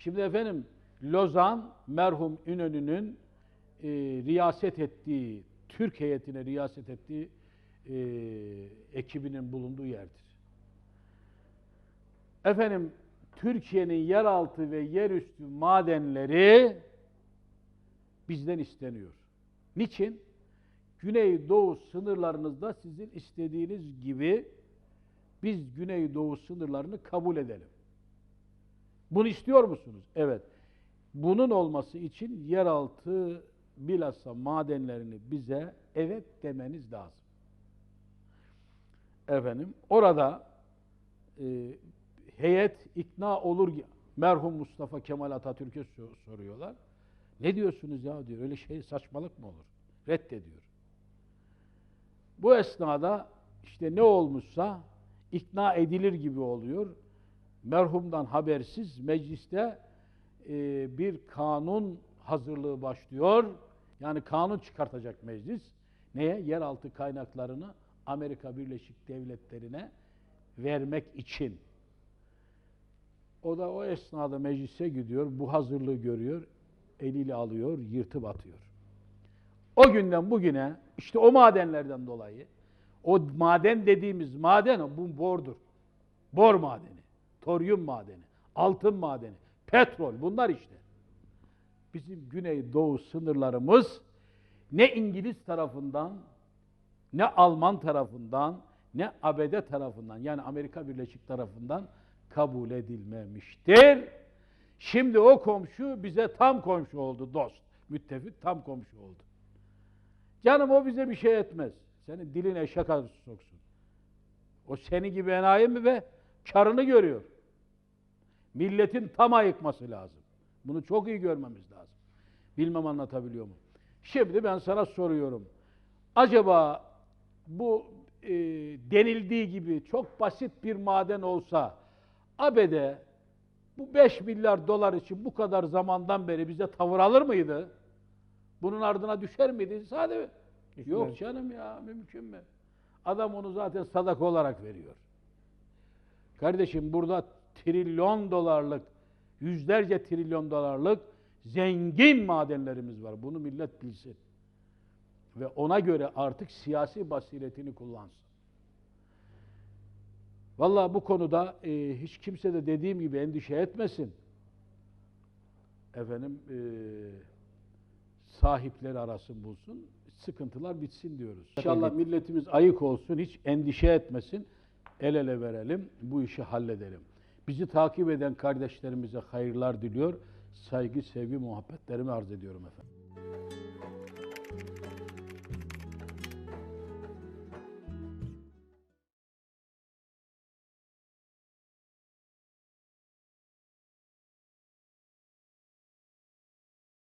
Şimdi efendim Lozan merhum İnönü'nün e, riyaset ettiği, Türk heyetine riyaset ettiği e, ekibinin bulunduğu yerdir. Efendim Türkiye'nin yeraltı ve yerüstü madenleri bizden isteniyor. Niçin? Güneydoğu sınırlarınızda sizin istediğiniz gibi biz Güneydoğu sınırlarını kabul edelim. Bunu istiyor musunuz? Evet. Bunun olması için yeraltı bilhassa madenlerini bize evet demeniz lazım. Efendim orada e, heyet ikna olur merhum Mustafa Kemal Atatürk'e so- soruyorlar. Ne diyorsunuz ya diyor. Öyle şey saçmalık mı olur? Reddediyor. Bu esnada işte ne olmuşsa ikna edilir gibi oluyor. Merhumdan habersiz mecliste e, bir kanun hazırlığı başlıyor. Yani kanun çıkartacak meclis. Neye? Yeraltı kaynaklarını Amerika Birleşik Devletleri'ne vermek için. O da o esnada meclise gidiyor, bu hazırlığı görüyor, eliyle alıyor, yırtıp atıyor. O günden bugüne işte o madenlerden dolayı o maden dediğimiz maden bu bordur. Bor madeni, toryum madeni, altın madeni, petrol bunlar işte. Bizim güneydoğu sınırlarımız ne İngiliz tarafından ne Alman tarafından ne ABD tarafından yani Amerika Birleşik tarafından kabul edilmemiştir. Şimdi o komşu bize tam komşu oldu dost. Müttefik tam komşu oldu. Canım o bize bir şey etmez. Senin dilin eşek arısı soksun. O seni gibi enayi mi be? Karını görüyor. Milletin tam ayıkması lazım. Bunu çok iyi görmemiz lazım. Bilmem anlatabiliyor muyum? Şimdi ben sana soruyorum. Acaba bu e, denildiği gibi çok basit bir maden olsa ABD bu 5 milyar dolar için bu kadar zamandan beri bize tavır alır mıydı? Bunun ardına düşer miydi? Sade Yok canım ya mümkün mü? Adam onu zaten sadaka olarak veriyor. Kardeşim burada trilyon dolarlık, yüzlerce trilyon dolarlık zengin madenlerimiz var. Bunu millet bilsin. Ve ona göre artık siyasi basiretini kullansın. Vallahi bu konuda e, hiç kimse de dediğim gibi endişe etmesin. Efendim e, sahipleri arasın bulsun, sıkıntılar bitsin diyoruz. İnşallah milletimiz ayık olsun, hiç endişe etmesin. El ele verelim, bu işi halledelim. Bizi takip eden kardeşlerimize hayırlar diliyor. Saygı, sevgi, muhabbetlerimi arz ediyorum efendim.